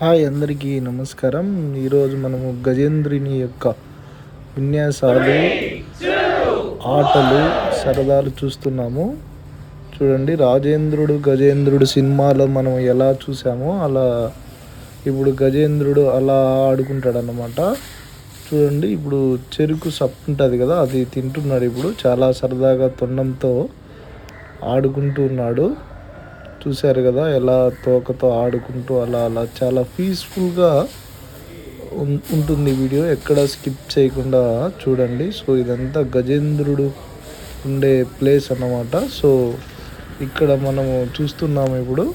Hi అందరికీ నమస్కారం. ఈరోజు మనము గజేంద్రుని యొక్క విన్యాసాలు ఆటలు సరదాలు చూస్తున్నాము. చూడండి రాజేంద్రుడు గజేంద్రుడు సినిమాలో మనం ఎలా చూసామో అలా ఇప్పుడు గజేంద్రుడు అలా ఆడుకుంటాడు చూడండి ఇప్పుడు చెరుకు సప్పు ఉంటుంది కదా అది తింటున్నాడు ఇప్పుడు. చాలా సరదాగా తొండంతో ఆడుకుంటూ ఉన్నాడు. చూశారు కదా ఎలా తోకతో ఆడుకుంటూ అలా అలా చాలా పీస్ఫుల్గా ఉంటుంది వీడియో. ఎక్కడ స్కిప్ చేయకుండా చూడండి. సో ఇదంతా గజేంద్రుడు ఉండే ప్లేస్ అన్నమాట. సో ఇక్కడ మనము చూస్తున్నాము ఇప్పుడు.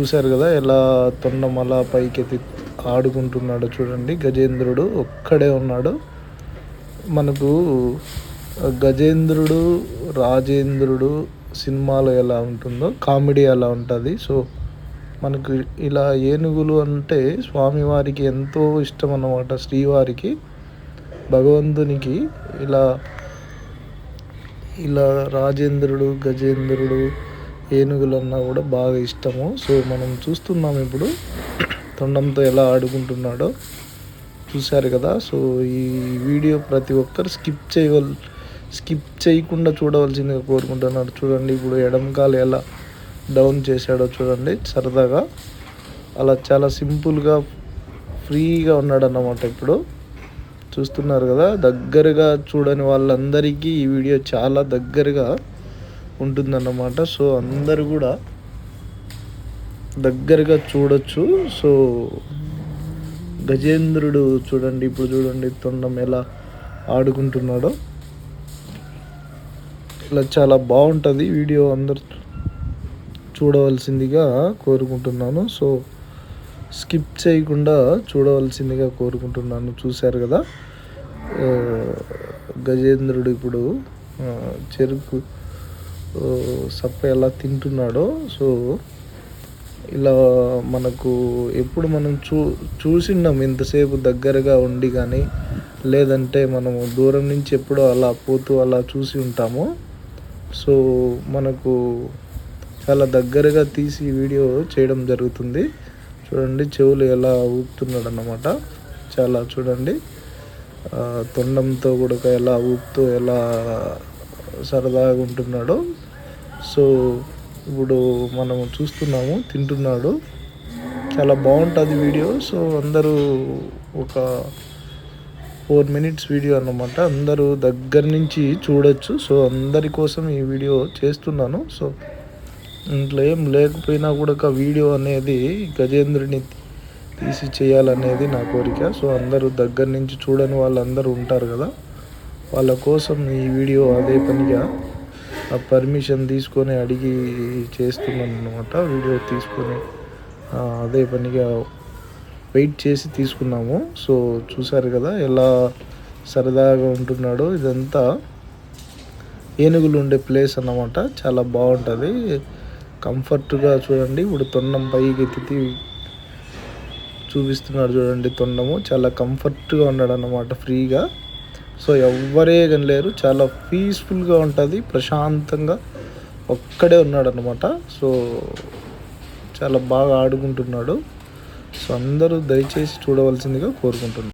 చూశారు కదా ఎలా తొండం అలా పైకెత్తి ఆడుకుంటున్నాడు చూడండి. గజేంద్రుడు ఒక్కడే ఉన్నాడు. మనకు గజేంద్రుడు రాజేంద్రుడు సినిమాలో ఎలా ఉంటుందో కామెడీ అలా ఉంటుంది. సో మనకు ఇలా ఏనుగులు అంటే స్వామివారికి ఎంతో ఇష్టం అన్నమాట శ్రీవారికి. భగవంతునికి ఇలా ఇలా రాజేంద్రుడు గజేంద్రుడు ఏనుగులు అన్నా కూడా బాగా ఇష్టము. సో మనం చూస్తున్నాం ఇప్పుడు తొండంతో ఎలా ఆడుకుంటున్నాడో. చూశారు కదా సో ఈ వీడియో ప్రతి ఒక్కరు స్కిప్ చేయవల్ స్కిప్ చేయకుండా చూడవలసిందిగా కోరుకుంటున్నాడు చూడండి ఇప్పుడు ఎడంకాలు ఎలా డౌన్ చేశాడో చూడండి సరదాగా. అలా చాలా సింపుల్గా ఫ్రీగా ఉన్నాడు అన్నమాట ఇప్పుడు. చూస్తున్నారు కదా దగ్గరగా చూడని వాళ్ళందరికీ ఈ వీడియో చాలా దగ్గరగా ఉంటుందన్నమాట. సో అందరు కూడా దగ్గరగా చూడొచ్చు. సో గజేంద్రుడు చూడండి ఇప్పుడు చూడండి తొండం ఎలా ఆడుకుంటున్నాడో. చాలా బాగుంటుంది వీడియో అందరు చూడవలసిందిగా కోరుకుంటున్నాను. సో స్కిప్ చేయకుండా చూడవలసిందిగా కోరుకుంటున్నాను. చూశారు కదా? గజేంద్రుడు ఇప్పుడు చెరుకు సప్ప ఎలా తింటున్నాడో సో ఇలా మనకు ఎప్పుడు మనం చూ చూసిన్నాం ఇంతసేపు దగ్గరగా ఉండి కానీ లేదంటే మనము దూరం నుంచి ఎప్పుడో అలా పోతూ అలా చూసి ఉంటాము. సో మనకు చాలా దగ్గరగా తీసి వీడియో చేయడం జరుగుతుంది. చూడండి చెవులు ఎలా ఊపుతున్నాడు అన్నమాట చాలా చూడండి తొండంతో కూడా ఎలా ఊపుతూ ఎలా సరదాగా ఉంటున్నాడో. సో ఇప్పుడు మనం చూస్తున్నాము తింటున్నాడు. చాలా బాగుంటుంది వీడియో. సో అందరూ ఒక ఫోర్ మినిట్స్ వీడియో అన్నమాట. అందరూ దగ్గర నుంచి చూడొచ్చు. సో అందరి కోసం ఈ వీడియో చేస్తున్నాను. సో ఇంట్లో ఏం లేకపోయినా కూడా వీడియో అనేది గజేంద్రుని తీసి చేయాలనేది నా కోరిక. సో అందరూ దగ్గర నుంచి చూడని వాళ్ళందరూ ఉంటారు కదా. వాళ్ళ కోసం ఈ వీడియో అదే పనిగా పర్మిషన్ తీసుకొని అడిగి చేస్తున్నాను అనమాట వీడియో తీసుకొని అదే పనిగా వెయిట్ చేసి తీసుకున్నాము. సో చూసారు కదా ఎలా సరదాగా ఉంటున్నాడో ఇదంతా. ఏనుగులు ఉండే ప్లేస్ అన్నమాట. చాలా బాగుంటుంది. కంఫర్ట్గా చూడండి. ఇప్పుడు తొండం పైకి ఎత్తి చూపిస్తున్నాడు చూడండి తొండము. చాలా కంఫర్ట్గా ఉన్నాడు అన్నమాట ఫ్రీగా. సో ఎవ్వరే కానీ లేరు. చాలా పీస్ఫుల్గా ఉంటుంది. ప్రశాంతంగా ఒక్కడే ఉన్నాడు అనమాట సో చాలా బాగా ఆడుకుంటున్నాడు. సో అందరూ దయచేసి చూడవలసిందిగా కోరుకుంటున్నాను